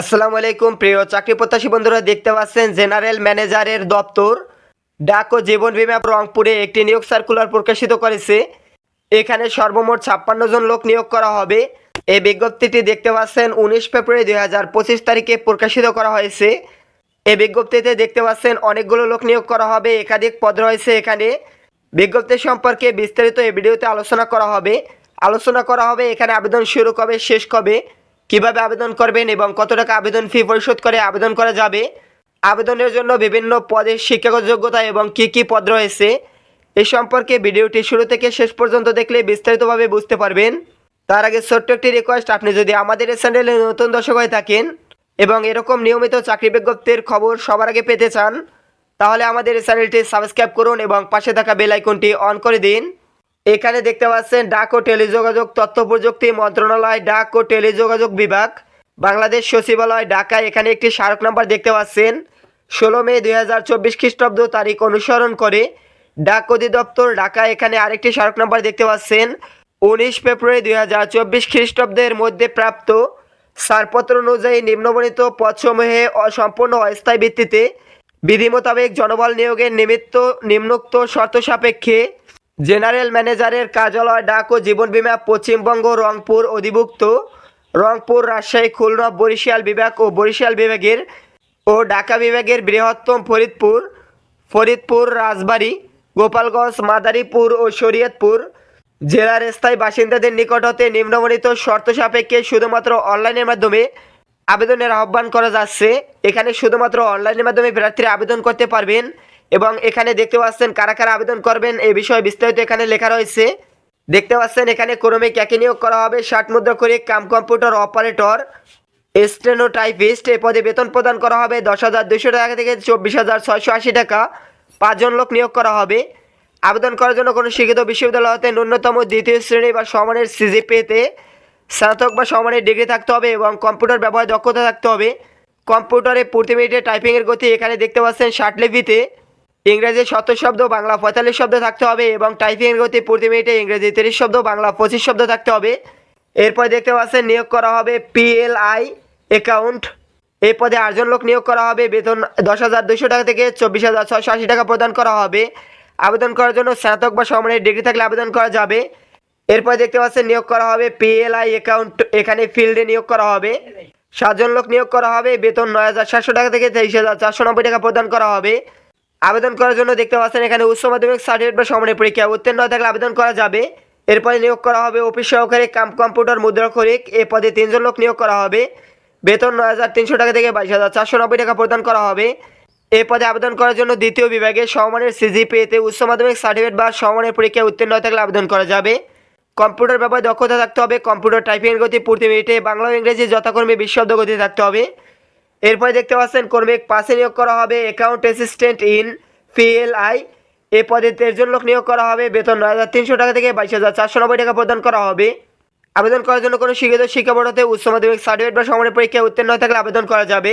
আসসালামু আলাইকুম, প্রিয় চাকরি প্রত্যাশী বন্ধুরা, দেখতে পাচ্ছেন জেনারেল ম্যানেজারের দপ্তর ডাক ও জীবন বিমা রংপুরে একটি নিয়োগ সার্কুলার প্রকাশিত করেছে। এখানে সর্বমোট ছাপ্পান্ন জন লোক নিয়োগ করা হবে। এই বিজ্ঞপ্তিটি দেখতে পাচ্ছেন, উনিশ ফেব্রুয়ারি দুই হাজার পঁচিশ তারিখে প্রকাশিত করা হয়েছে। এই বিজ্ঞপ্তিতে দেখতে পাচ্ছেন, অনেকগুলো লোক নিয়োগ করা হবে, একাধিক পদ রয়েছে এখানে। বিজ্ঞপ্তি সম্পর্কে বিস্তারিত এই ভিডিওতে আলোচনা করা হবে। আলোচনা করা হবে, এখানে আবেদন শুরু কবে, শেষ কবে? কীভাবে আবেদন করবেন এবং কত টাকা আবেদন ফি পরিশোধ করে আবেদন করা যাবে? আবেদনের জন্য বিভিন্ন পদের শিক্ষাগত যোগ্যতা এবং কি কি পদ রয়েছে? এ সম্পর্কে ভিডিওটি শুরু থেকে শেষ পর্যন্ত দেখলে বিস্তারিতভাবে বুঝতে পারবেন। তার আগে ছোট্ট একটি রিকোয়েস্ট আপনি যদি আমাদের এই চ্যানেলে নতুন দর্শক হয়ে থাকেন এবং এরকম নিয়মিত চাকরি বিজ্ঞপ্তির খবর সবার আগে পেতে চান, তাহলে আমাদের এই চ্যানেলটি সাবস্ক্রাইব করুন এবং পাশে থাকা বেল আইকনটি অন করে দিন। এখানে দেখতে পাচ্ছেন ডাক ও টেলিযোগাযোগ, তথ্য প্রযুক্তি মন্ত্রণালয়, ডাক ও টেলিযোগাযোগ বিভাগ, বাংলাদেশ সচিবালয় ঢাকা এখানে একটি স্মারক নাম্বার দেখতে পাচ্ছেন। ষোলো মে দুই হাজার চব্বিশ খ্রিস্টাব্দ তারিখ অনুসরণ করে ডাক অধিদপ্তর ঢাকা এখানে আরেকটি স্মারক নাম্বার দেখতে পাচ্ছেন। উনিশ ফেব্রুয়ারি দুই হাজার চব্বিশ খ্রিস্টাব্দের মধ্যে প্রাপ্ত ছাড়পত্র অনুযায়ী নিম্নবর্ণিত পদসমূহে অসম্পূর্ণ অস্থায়ী ভিত্তিতে বিধি মোতাবেক জনবল নিয়োগের নিমিত্ত নিম্নোক্ত শর্ত সাপেক্ষে জেনারেল ম্যানেজারের কার্যালয় ডাক ও জীবন বিমা পশ্চিমবঙ্গ রংপুর অধিভুক্ত। রংপুর রাজশাহী, খুলনা, বরিশাল বিভাগ ও বরিশাল বিভাগের ও ঢাকা বিভাগের বৃহত্তম ফরিদপুর ফরিদপুর, রাজবাড়ী, গোপালগঞ্জ, মাদারীপুর ও শরীয়তপুর। জেলার স্থায়ী বাসিন্দাদের নিকট হতে নিম্নবর্ণিত শর্ত সাপেক্ষে শুধুমাত্র অনলাইনের মাধ্যমে আবেদনের আহ্বান করা যাচ্ছে। এখানে শুধুমাত্র অনলাইনের মাধ্যমে প্রার্থীরা আবেদন করতে পারবেন। এবং এখানে দেখতে পাচ্ছেন কারা কারা আবেদন করবেন এই বিষয়ে বিস্তারিত এখানে লেখা রয়েছে। দেখতে পাচ্ছেন এখানে ক্রমিক একই নিয়োগ করা হবে, ষাট মুদ্রা করে কাম কম্পিউটার অপারেটর, স্টেনোটাইপিস্ট, এ পদে বেতন প্রদান করা হবে দশ হাজার দুশো টাকা থেকে চব্বিশ হাজার ছয়শো আশি টাকা। পাঁচজন লোক নিয়োগ করা হবে। আবেদন করার জন্য কোনো শিক্ষিত বিশ্ববিদ্যালয় হতে ন্যূনতম দ্বিতীয় শ্রেণি বা সমানের সিজিপিএতে স্নাতক বা সমানের ডিগ্রি থাকতে হবে এবং কম্পিউটার ব্যবহার দক্ষতা থাকতে হবে। কম্পিউটারে প্রতি মিনিটে টাইপিংয়ের গতি এখানে দেখতে পাচ্ছেন ষাট লিপিতে। ইংরেজি সত্তর শব্দ, বাংলা পঁয়তাল্লিশ শব্দ থাকতে হবে এবং টাইপিংয়ের গতি প্রতি মিনিটে ইংরেজি তিরিশ শব্দ, বাংলা পঁচিশ শব্দ থাকতে হবে। এরপর দেখতে পাচ্ছেন নিয়োগ করা হবে পিএলআই অ্যাকাউন্ট। এই পদে আটজন লোক নিয়োগ করা হবে। বেতন দশ হাজার দুশো টাকা থেকে চব্বিশ হাজার ছয়শো আশি টাকা প্রদান করা হবে। আবেদন করার জন্য স্নাতক বা সমানের ডিগ্রি থাকলে আবেদন করা যাবে। এরপর দেখতে পাচ্ছেন নিয়োগ করা হবে পিএলআই অ্যাকাউন্ট, এখানে ফিল্ডে নিয়োগ করা হবে। সাতজন লোক নিয়োগ করা হবে। বেতন নয় হাজার সাতশো টাকা থেকে তেইশ হাজার চারশো নব্বই টাকা প্রদান করা হবে। আবেদন করার জন্য দেখতে পাচ্ছেন এখানে উচ্চ মাধ্যমিক সার্টিফিকেট বা সমানের পরীক্ষা। উত্তীর্ণ থাকলে আবেদন করা যাবে। এরপরে নিয়োগ করা হবে অফিস সহকারী কাম কম্পিউটার মুদ্রাক্ষরিক এ পদে তিনজন লোক নিয়োগ করা হবে। বেতন নয় হাজার তিনশো টাকা থেকে বাইশ হাজার চারশো নব্বই টাকা প্রদান করা হবে। এ পদে আবেদন করার জন্য দ্বিতীয় বিভাগে সমমানের সিজিপিএতে উচ্চ মাধ্যমিক সার্টিফিকেট বা সমমানের পরীক্ষায় উত্তীর্ণ থাকলে আবেদন করা যাবে। কম্পিউটার ব্যাপারে দক্ষতা থাকতে হবে। কম্পিউটার টাইপিংয়ের গতি প্রতি মিনিটে বাংলা ও ইংরেজি যথাক্রমে বিশ্বব্দ গতি থাকতে হবে। এরপরে দেখতে পাচ্ছেন কর্মিক পাশে নিয়োগ করা হবে অ্যাকাউন্ট অ্যাসিস্ট্যান্ট ইন পিএলআই এ পদে তেরোজন লোক নিয়োগ করা হবে, বেতন নয় হাজার তিনশো টাকা থেকে বাইশ হাজার চারশো নব্বই টাকা প্রদান করা হবে। আবেদন করার জন্য কোনো শিক্ষিত শিক্ষা বোর্ড হতে উচ্চ মাধ্যমিক সার্টিফিকেট বা সমানের পরীক্ষায় উত্তীর্ণ হয়ে থাকলে আবেদন করা যাবে।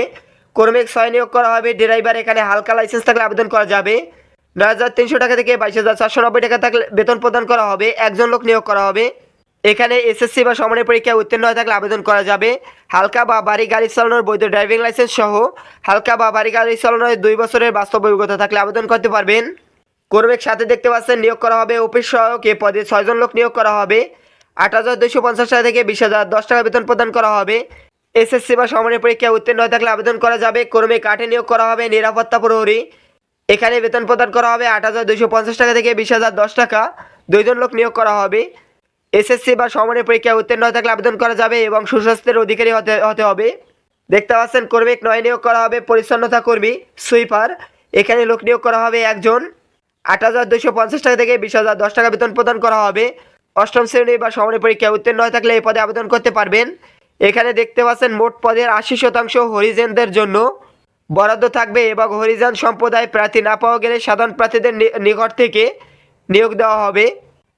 কর্মিক ছয় নিয়োগ করা হবে, ড্রাইভার এখানে হালকা লাইসেন্স থাকলে আবেদন করা যাবে। নয় হাজার তিনশো টাকা থেকে বাইশ হাজার চারশো নব্বই টাকা থাকলে বেতন প্রদান করা হবে, একজন লোক নিয়োগ করা হবে। এখানে এসএসসি বা সমানের পরীক্ষায় উত্তীর্ণ হয়ে থাকলে আবেদন করা যাবে। হালকা বা ভারী গাড়ি চালানোর বৈধ ড্রাইভিং লাইসেন্স সহ হালকা বা ভারী গাড়ি চালানোর দুই বছরের বাস্তব অভিজ্ঞতা থাকলে আবেদন করতে পারবেন। কর্মীর সাথে দেখতে পাচ্ছেন, নিয়োগ করা হবে অফিস সহায়ক। এ পদে ছয়জন লোক নিয়োগ করা হবে। আট হাজার দুশো পঞ্চাশ টাকা থেকে বিশ হাজার দশ টাকা বেতন প্রদান করা হবে। এসএসসি বা সমানের পরীক্ষায় উত্তীর্ণ হয়ে থাকলে আবেদন করা যাবে। কর্মী কাঠে নিয়োগ করা হবে, নিরাপত্তা প্রহরী। এখানে বেতন প্রদান করা হবে আট হাজার দুশো পঞ্চাশ টাকা থেকে বিশ হাজার দশ টাকা। দুইজন লোক নিয়োগ করা হবে। এসএসসি বা সমানের পরীক্ষায় উত্তীর্ণ থাকলে আবেদন করা যাবে এবং সুস্বাস্থ্যের অধিকারী হতে হতে হবে। দেখতে পাচ্ছেন কর্মিক নয় নিয়োগ করা হবে, পরিচ্ছন্নতা কর্মী, সুইপার। এখানে লোক নিয়োগ করা হবে একজন। আট হাজার দুশো পঞ্চাশ টাকা থেকে বিশ হাজার দশ টাকা বেতন প্রদান করা হবে। অষ্টম শ্রেণি বা সমানের পরীক্ষায় উত্তীর্ণ হয়ে থাকলে এই পদে আবেদন করতে পারবেন। এখানে দেখতে পাচ্ছেন, মোট পদের আশি শতাংশ হরিজেনদের জন্য। বরাদ্দ থাকবে এবং হরিজন সম্প্রদায় প্রার্থী না পাওয়া গেলে সাধারণ প্রার্থীদের নিকট থেকে নিয়োগ দেওয়া হবে।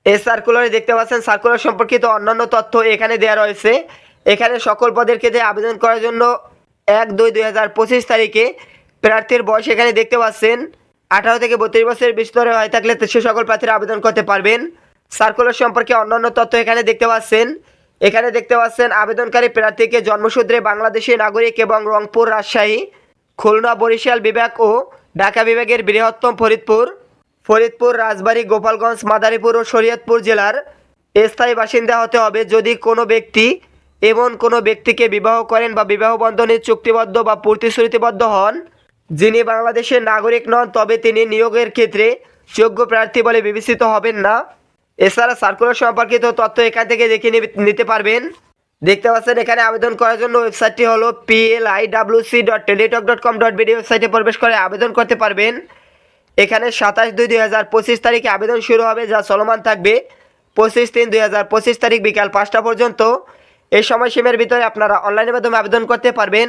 এই সার্কুলারে দেখতে পাচ্ছেন সার্কুলার সম্পর্কিত অন্যান্য তথ্য এখানে দেওয়া রয়েছে। এখানে সকল পদের ক্ষেত্রে আবেদন করার জন্য এক দুই দুই হাজার পঁচিশ তারিখে প্রার্থীর বয়স এখানে দেখতে পাচ্ছেন। আঠারো থেকে বত্রিশ বছরের বিস্তরে হয়ে থাকলে সে সকল প্রার্থীরা আবেদন করতে পারবেন। সার্কুলার সম্পর্কে অন্যান্য তথ্য এখানে দেখতে পাচ্ছেন। এখানে দেখতে পাচ্ছেন, আবেদনকারী প্রার্থীকে জন্মসূত্রে বাংলাদেশি নাগরিক এবং রংপুর রাজশাহী, খুলনা বরিশাল বিভাগ ও ঢাকা বিভাগের বৃহত্তম ফরিদপুর। ফরিদপুর, রাজবাড়ী, গোপালগঞ্জ, মাদারীপুর ও শরীয়তপুর জেলার স্থায়ী বাসিন্দা হতে হবে যদি কোনো ব্যক্তি এমন কোনো ব্যক্তিকে বিবাহ করেন বা বিবাহ বন্ধনে চুক্তিবদ্ধ বা প্রতিশ্রুতিবদ্ধ হন যিনি বাংলাদেশের নাগরিক নন, তবে তিনি নিয়োগের ক্ষেত্রে যোগ্য প্রার্থী বলে বিবেচিত হবেন না। এছাড়া সার্কুলার সম্পর্কিত তথ্য এখান থেকে দেখে নিতে পারবেন। দেখতে পাচ্ছেন, এখানে আবেদন করার জন্য ওয়েবসাইটটি হলো PLI WC dot Teletalk dot com dot BD ওয়েবসাইটে প্রবেশ করে আবেদন করতে পারবেন। এখানে সাতাশ দুই দুই হাজার পঁচিশ তারিখে আবেদন শুরু হবে, যা চলমান থাকবে পঁচিশ তিন দুই হাজার পঁচিশ তারিখ বিকাল পাঁচটা পর্যন্ত। এই সময়সীমার ভিতরে আপনারা অনলাইনের মাধ্যমে আবেদন করতে পারবেন।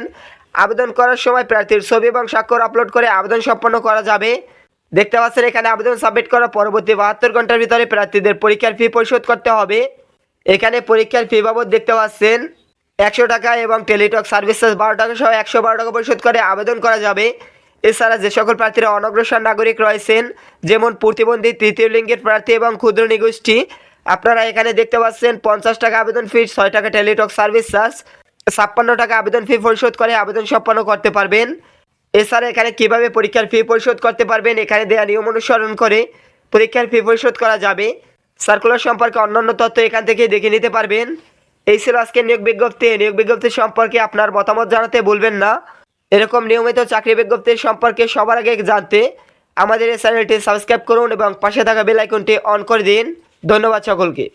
আবেদন করার সময় প্রার্থীর ছবি এবং স্বাক্ষর আপলোড করে আবেদন সম্পন্ন করা যাবে। দেখতে পাচ্ছেন, এখানে আবেদন সাবমিট করার পরবর্তী বাহাত্তর ঘণ্টার ভিতরে প্রার্থীদের পরীক্ষার ফি পরিশোধ করতে হবে। এখানে পরীক্ষার ফি বাবদ দেখতে পাচ্ছেন, একশো টাকা এবং টেলিটক সার্ভিসেস বারো টাকা সহ একশো বারো টাকা পরিশোধ করে আবেদন করা যাবে। এছাড়া যে সকল প্রার্থীরা অনগ্রসর নাগরিক রয়েছেন, যেমন প্রতিবন্ধী, তৃতীয় লিঙ্গের প্রার্থী এবং ক্ষুদ্র নিগোষ্ঠী, আপনারা এখানে দেখতে পাচ্ছেন পঞ্চাশ টাকা আবেদন ফি ছয় টাকা টেলিটক সার্ভিস চার্জ ছাপ্পান্ন টাকা আবেদন ফি পরিশোধ করে আবেদন সম্পন্ন করতে পারবেন। এছাড়া এখানে কীভাবে পরীক্ষার ফি পরিশোধ করতে পারবেন, এখানে দেওয়া নিয়ম অনুসরণ করে পরীক্ষার ফি পরিশোধ করা যাবে। সার্কুলার সম্পর্কে অন্যান্য তথ্য এখান থেকে দেখে নিতে পারবেন। এই ছিল আজকের নিয়োগ বিজ্ঞপ্তি। নিয়োগ বিজ্ঞপ্তি সম্পর্কে আপনার মতামত জানাতে বলবেন না। এরকম নিয়মিত চাকরি বিজ্ঞপ্তির সম্পর্কে সবার আগে জানতে আমাদের এই চ্যানেলটি সাবস্ক্রাইব করুন এবং পাশে থাকা বেল আইকনটি অন করে দিন। ধন্যবাদ সকলকে।